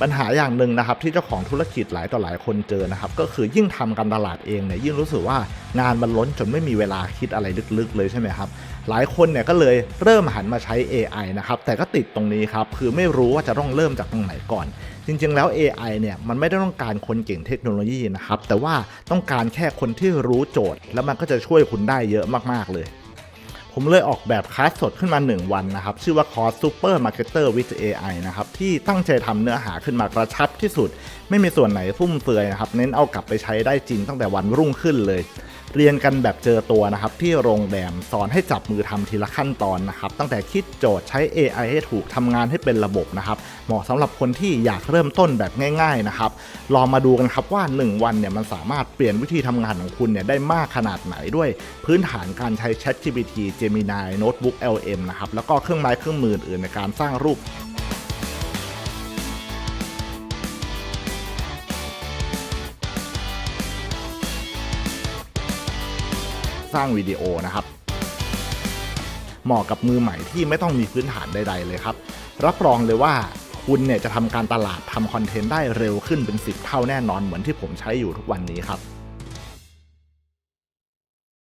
ปัญหาอย่างหนึ่งนะครับที่เจ้าของธุรกิจหลายต่อหลายคนเจอนะครับก็คือยิ่งทำการตลาดเองเนี่ยยิ่งรู้สึกว่างานมันล้นจนไม่มีเวลาคิดอะไรลึกๆเลยใช่ไหมครับหลายคนเนี่ยก็เลยเริ่มหันมาใช้ AI นะครับแต่ก็ติดตรงนี้ครับคือไม่รู้ว่าจะต้องเริ่มจากตรงไหนก่อน จริงๆแล้ว AI เนี่ยมันไม่ได้ต้องการคนเก่งเทคโนโลยีนะครับแต่ว่าต้องการแค่คนที่รู้โจทย์ แล้วมันก็จะช่วยคุณได้เยอะมากๆเลย ผมเลยออกแบบคลาสสดขึ้นมา 1 วันนะครับ ชื่อว่าคอร์ส Super Marketer with AI นะครับ ที่ตั้งใจทำเนื้อหาขึ้นมากระชับที่สุด ไม่มีส่วนไหนฟุ่มเฟือยนะครับ เน้นเอากลับไปใช้ได้จริงตั้งแต่วันรุ่งขึ้นเลย เรียนกันแบบเจอตัวนะครับที่โรงแรมสอนให้จับมือทำทีละขั้นตอนนะครับตั้งแต่คิดโจทย์ใช้ AI ให้ถูกทำงานให้เป็นระบบนะครับเหมาะสำหรับคนที่อยากเริ่มต้นแบบง่ายๆนะครับลองมาดูกันครับว่า 1 วันเนี่ยมันสามารถเปลี่ยนวิธีทำงานของคุณเนี่ยได้มากขนาดไหนด้วย พื้นฐานการใช้ ChatGPT Gemini Notebook LM นะครับแล้วก็เครื่องไม้เครื่องมืออื่นในการสร้างรูป สร้างวิดีโอนะครับ เหมาะกับมือใหม่ที่ไม่ต้องมีพื้นฐานใด ๆ เลยครับ รับรองเลยว่าคุณเนี่ยจะทำการตลาดทำคอนเทนต์ได้เร็วขึ้นเป็น 10 เท่าแน่นอนเหมือนที่ผมใช้อยู่ทุกวันนี้ครับ